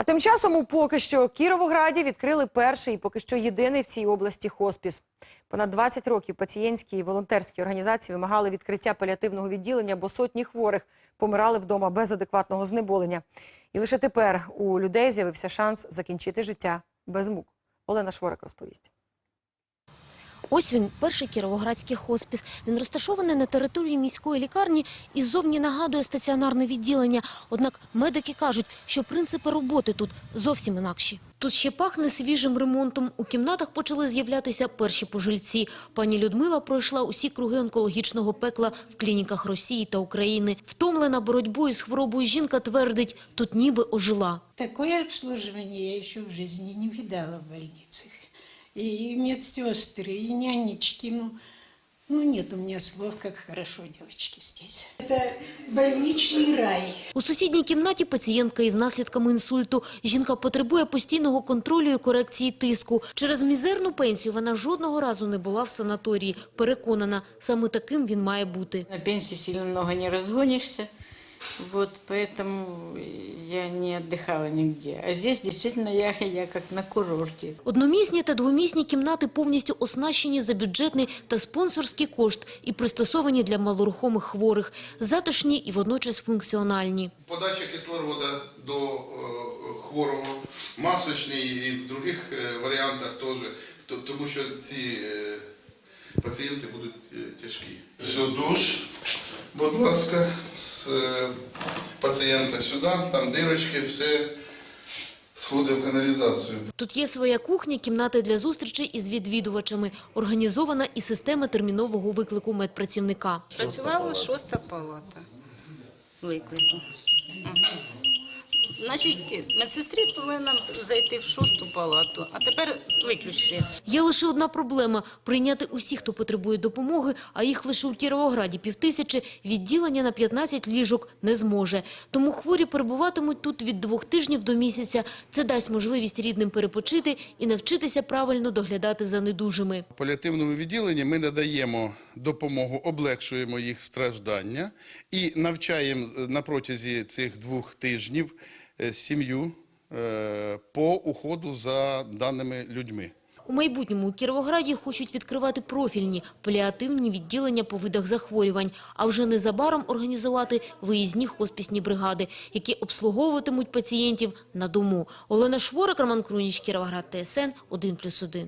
А тим часом у поки що Кіровограді відкрили перший і поки що єдиний в цій області хоспіс. Понад 20 років пацієнтські і волонтерські організації вимагали відкриття паліативного відділення, бо сотні хворих помирали вдома без адекватного знеболення. І лише тепер у людей з'явився шанс закінчити життя без мук. Олена Шворик розповість. Ось він, перший кіровоградський хоспіс. Він розташований на території міської лікарні і ззовні нагадує стаціонарне відділення. Однак медики кажуть, що принципи роботи тут зовсім інакші. Тут ще пахне свіжим ремонтом. У кімнатах почали з'являтися перші пожильці. Пані Людмила пройшла усі круги онкологічного пекла в клініках Росії та України. Втомлена боротьбою з хворобою жінка твердить, тут ніби ожила. Такое обслуживание я еще в жизни не видала в больницах И медсестры, и нянечки, ну, ну нет у меня слов, как хорошо девочки здесь. Это больничный рай. У сусідній кімнаті пацієнтка із наслідками інсульту. Жінка потребує постійного контролю і корекції тиску. Через мізерну пенсію вона жодного разу не була в санаторії. Переконана, саме таким він має бути. На пенсии сильно много не разгонишься, вот, поэтому я не отдыхала нигде. А здесь действительно я, я как на курорте. Одномісні та двомісні кімнати повністю оснащені за бюджетний та спонсорський кошт і пристосовані для малорухомих хворих, затишні і водночас функціональні. Подача кислорода до е, хворого, масочний і в других е, варіантах теж, то- тому що ці е, пацієнти будуть е, тяжкі. Все, душ, будь ласка, з е, пацієнта сюди, там дирочки, все сходить в каналізацію. Тут є своя кухня, кімнати для зустрічей із відвідувачами. Організована і система термінового виклику медпрацівника. Працювала шоста палата виклику. Значить, медсестрі повинна зайти в шосту палату, а тепер виключ світ. Є лише одна проблема – прийняти усіх, хто потребує допомоги, а їх лише у Кіровограді півтисячі, відділення на 15 ліжок не зможе. Тому хворі перебуватимуть тут від двох тижнів до місяця. Це дасть можливість рідним перепочити і навчитися правильно доглядати за недужими. В паліативному відділенні ми надаємо допомогу, облегшуємо їх страждання і навчаємо е, на протязі цих двох тижнів сім'ю е, по уходу за даними людьми. У майбутньому у Кіровограді хочуть відкривати профільні паліативні відділення по видах захворювань, а вже незабаром організувати виїзні хоспісні бригади, які обслуговуватимуть пацієнтів на дому. Олена Шворик, Роман Круніч, Кіровоград, ТСН 1+,1.